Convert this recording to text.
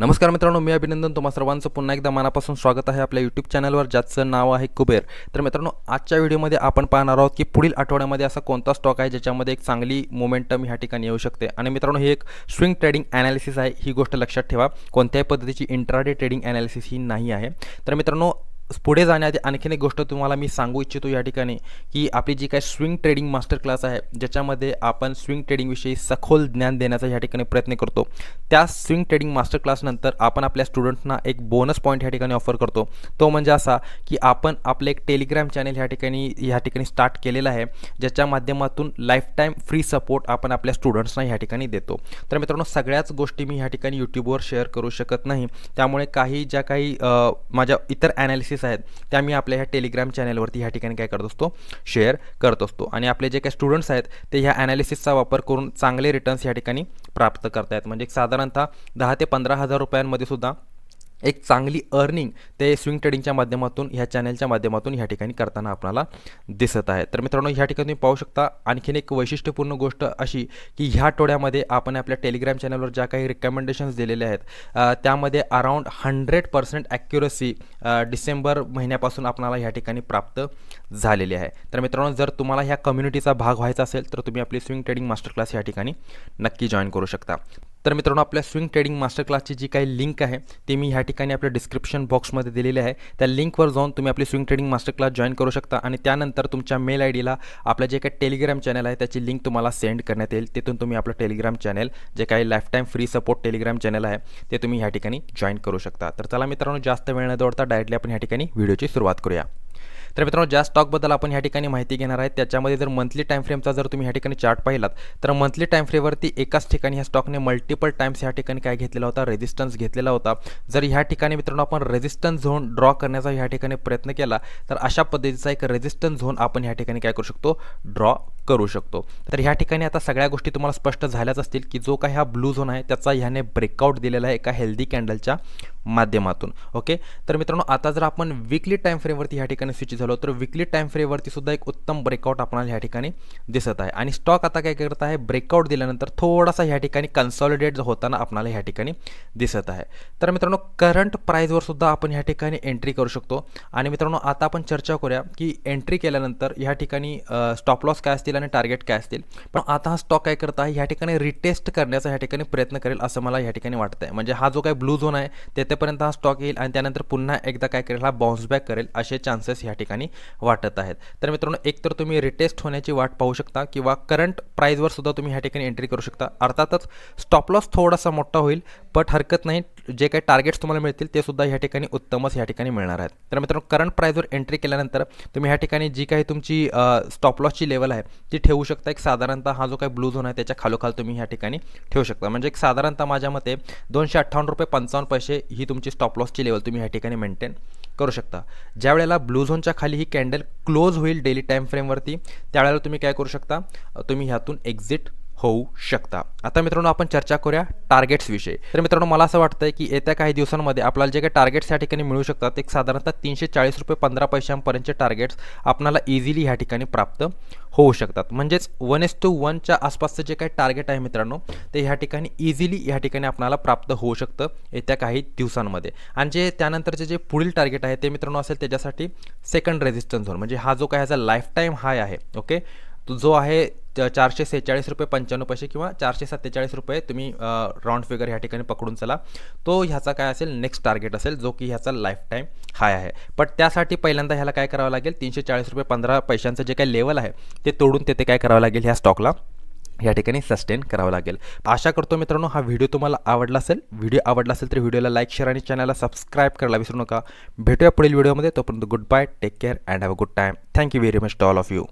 नमस्कार मित्रांनो मी अभिनंदन. तुम्हा सर्वांचं पुन्हा एकदा मनापासून स्वागत आहे आपल्या यूट्यूब चॅनलवर ज्याचं नाव आहे कुबेर. तर मित्रांनो आजच्या व्हिडिओमध्ये आपण पाहणार आहोत की पुढील आठवड्यामध्ये असा कोणता स्टॉक आहे ज्याच्यामध्ये एक चांगली मोमेंटम ह्या ठिकाणी येऊ शकते. आणि मित्रांनो ही एक स्विंग ट्रेडिंग ॲनालिसिस आहे ही गोष्ट लक्षात ठेवा. कोणत्याही पद्धतीची इंट्राडे ट्रेडिंग ॲनालिसिस ही नाही आहे. तर मित्रांनो पुढे जाण्याआधी आणखीन एक गोष्ट तुम्हाला मी सांगू इच्छितो या ठिकाणी की आपली जी काय स्विंग ट्रेडिंग मास्टर क्लास आहे ज्याच्यामध्ये आपण स्विंग ट्रेडिंगविषयी सखोल ज्ञान देण्याचा या ठिकाणी प्रयत्न करतो. त्या स्विंग ट्रेडिंग मास्टर क्लासनंतर आपण आपल्या स्टुडंट्सना एक बोनस पॉईंट ह्या ठिकाणी ऑफर करतो. तो म्हणजे असा की आपण आपलं एक टेलिग्राम चॅनल ह्या ठिकाणी ह्या ठिकाणी स्टार्ट केलेलं आहे ज्याच्या माध्यमातून लाईफ टाईम फ्री सपोर्ट आपण आपल्या स्टुडंट्सना ह्या ठिकाणी देतो. तर मित्रांनो सगळ्याच गोष्टी मी ह्या ठिकाणी यूट्यूबवर शेअर करू शकत नाही. त्यामुळे काही ज्या काही माझ्या इतर ॲनालिसिस आहेत त्या मी आपल्या ह्या टेलिग्राम चॅनलवरती ह्या ठिकाणी काय करत असतो शेअर करत असतो. आणि आपले जे काही स्टुडंट्स आहेत ते ह्या ॲनालिसिसचा वापर करून चांगले रिटर्न्स ह्या ठिकाणी प्राप्त करतायत. म्हणजे एक साधारणतः दहा ते पंधरा हजार रुपयांमध्ये सुद्धा एक चांगली अर्निंग ते स्विंग ट्रेडिंगच्या माध्यमातून ह्या चॅनलच्या माध्यमातून ह्या ठिकाणी करताना आपल्याला दिसत आहे. तर मित्रांनो ह्या ठिकाणी तुम्ही पाहू शकता आणखीन एक वैशिष्ट्यपूर्ण गोष्ट अशी की ह्या आठवड्यामध्ये आपण आपल्या टेलिग्राम चॅनलवर ज्या काही रिकमेंडेशन्स दिलेले आहेत त्यामध्ये around hundred percent accuracy December महिन्यापासून आपणाला ह्या ठिकाणी प्राप्त झालेली आहे. तर मित्रांनो जर तुम्हाला ह्या कम्युनिटीचा भाग व्हायचा असेल तर तुम्ही आपली स्विंग ट्रेडिंग मास्टर क्लास या ठिकाणी नक्की जॉईन करू शकता. तर मित्रांनो आपल्या स्विंग ट्रेडिंग मास्टर क्लासची जी काही लिंक आहे ती मी ह्या ठिकाणी आपल्या डिस्क्रिप्शन बॉक्समध्ये दिलेली आहे. त्या लिंकवर जाऊन तुम्ही आपली swing trading master class join करू शकता आणि त्यानंतर तुमच्या मेल आय डीला आपलं जे काही टेलिग्राम चॅनल आहे त्याची लिंक तुम्हाला सेंड करण्यात येईल. तिथून तुम्ही आपलं टेलिग्राम चॅनल जे काही life time free support Telegram channel आहे ते तुम्ही ह्या ठिकाणी जॉईन करू शकता. तर चला मित्रांनो जास्त वेळ न दौडता डायरेक्टली आपण ह्या ठिकाणी व्हिडिओची सुरुवात करूया. तर मित्रांनो ज्या स्टॉकबद्दल आपण ह्या ठिकाणी माहिती घेणार आहे त्याच्यामध्ये जर मंथली टाईम फ्रेमचा जर तुम्ही ह्या ठिकाणी चार्ट पाहिलात तर मंथली टाईम फ्रेमवरती एकाच ठिकाणी ह्या स्टॉकने मल्टिपल टाईम्स ह्या ठिकाणी काय घेतलेला होता? रेजिस्टन्स घेतलेला होता. जर ह्या ठिकाणी मित्रांनो आपण रेजिस्टन्स झोन ड्रॉ करण्याचा ह्या ठिकाणी प्रयत्न केला तर अशा पद्धतीचा एक रेजिस्टन्स झोन आपण ह्या ठिकाणी काय करू शकतो? ड्रॉ करू शकतो. तर ह्या ठिकाणी आता सगळ्या गोष्टी तुम्हाला स्पष्ट झाल्याच असतील की जो काही हा ब्लू झोन आहे त्याचा ह्याने ब्रेकआउट दिलेला आहे एका हेल्दी कॅन्डलच्या माध्यमातून. ओके तर मित्रांनो आता जर आपण विकली टाईम फ्रेमवरती ह्या ठिकाणी स्विच झालो तर विकली टाईम फ्रेमवरती सुद्धा एक उत्तम ब्रेकआउट आपल्याला ह्या ठिकाणी दिसत आहे. आणि स्टॉक आता काय करत आहे? ब्रेकआउट दिल्यानंतर थोडासा ह्या ठिकाणी कन्सॉलिडेट होताना आपल्याला ह्या ठिकाणी दिसत आहे. तर मित्रांनो करंट प्राईजवर सुद्धा आपण ह्या ठिकाणी एंट्री करू शकतो. आणि मित्रांनो आता आपण चर्चा करूया की एंट्री केल्यानंतर ह्या ठिकाणी स्टॉप लॉस काय असतील आणि टार्गेट काय असतील. पण आता हा स्टॉक काय करत आहे ह्या ठिकाणी रिटेस्ट करण्याचा ह्या ठिकाणी प्रयत्न करेल असं मला ह्या ठिकाणी वाटतं आहे म्हणजे हा जो काय ब्लू झोन आहे तेथेपर्यंत हा स्टॉक येईल आणि त्यानंतर पुन्हा एकदा काय करेल हा बाउन्स बॅक करेल असे चान्सेस ह्या ठिकाणी वाटत आहेत. तर मित्रांनो एकतर तुम्ही रिटेस्ट होण्याची वाट पाहू शकता किंवा करंट प्राईजवर सुद्धा तुम्ही ह्या ठिकाणी एंट्री करू शकता. अर्थातच स्टॉप लॉस थोडासा मोठा होईल बट हरकत नाही. जे काही टार्गेट्स तुम्हाला मिळतील ते सुद्धा ह्या ठिकाणी उत्तमच ह्या ठिकाणी मिळणार आहेत. तर मित्रांनो करंट प्राईजवर एंट्री केल्यानंतर तुम्ही ह्या ठिकाणी जी काही तुमची स्टॉप लॉसची लेवल आहे ती ठेवू शकता एक साधारणतः हा जो काही ब्लू झोन आहे त्याच्या खालोखाल तुम्ही ह्या ठिकाणी ठेवू शकता. म्हणजे एक साधारणतः माझ्या मते दोनशे अठ्ठावन्न रुपये पंचावन्न पैसे ही तुमची स्टॉप लॉसची लेवल तुम्ही ह्या ठिकाणी मेंटेन करू शकता. ज्या वेळेला ब्लू झोनच्या खाली ही कॅन्डल क्लोज होईल डेली टाईम फ्रेमवरती त्यावेळेला तुम्ही काय करू शकता? तुम्ही ह्यातून एक्झिट होऊ शकता. आता मित्रांनो आपण चर्चा करूया टार्गेट्सविषयी तर मित्रांनो मला असं वाटतं की येत्या काही दिवसांमध्ये आपल्याला जे काही टार्गेट्स या ठिकाणी मिळू शकतात एक साधारणतः तीनशे चाळीस रुपये पंधरा पैशांपर्यंतचे टार्गेट्स आपल्याला इझिली ह्या ठिकाणी प्राप्त होऊ शकतात. म्हणजेच वन एस टू वनच्या आसपासचं जे काही टार्गेट आहे मित्रांनो ते ह्या ठिकाणी इझिली ह्या ठिकाणी आपल्याला प्राप्त होऊ शकतं येत्या काही दिवसांमध्ये. आणि जे त्यानंतरचे जे पुढील टार्गेट आहे ते मित्रांनो असेल त्याच्यासाठी सेकंड रेजिस्टन्स झोन म्हणजे हा जो काय ह्याचा लाईफ टाईम हाय आहे ओके तो जो आहे च- चारशे सेहेचाळीस रुपये पंच्याण्णव पैसे किंवा चारशे सत्तेचाळीस रुपये तुम्ही राऊंड फिगर ह्या ठिकाणी पकडून चला. तो ह्याचा काय असेल नेक्स्ट टार्गेट असेल जो की ह्याचा लाईफ टाईम हाय आहे. बट त्यासाठी पहिल्यांदा ह्याला काय करावं लागेल तीनशे चाळीस रुपये पंधरा पैशांचं जे काही लेवल आहे ते तोडून तेथे काय करावं लागेल ह्या स्टॉकला या ठिकाणी सस्टेन करावं लागेल. आशा करतो मित्रांनो हा व्हिडिओ तुम्हाला आवडला असेल. व्हिडिओ आवडला असेल तर व्हिडिओला लाईक शेअर आणि चॅनलला सबस्क्राईब करायला विसरू नका. भेटूया पुढील व्हिडिओमध्ये तोपर्यंत good bye take care and have a good time thank you very much to all of you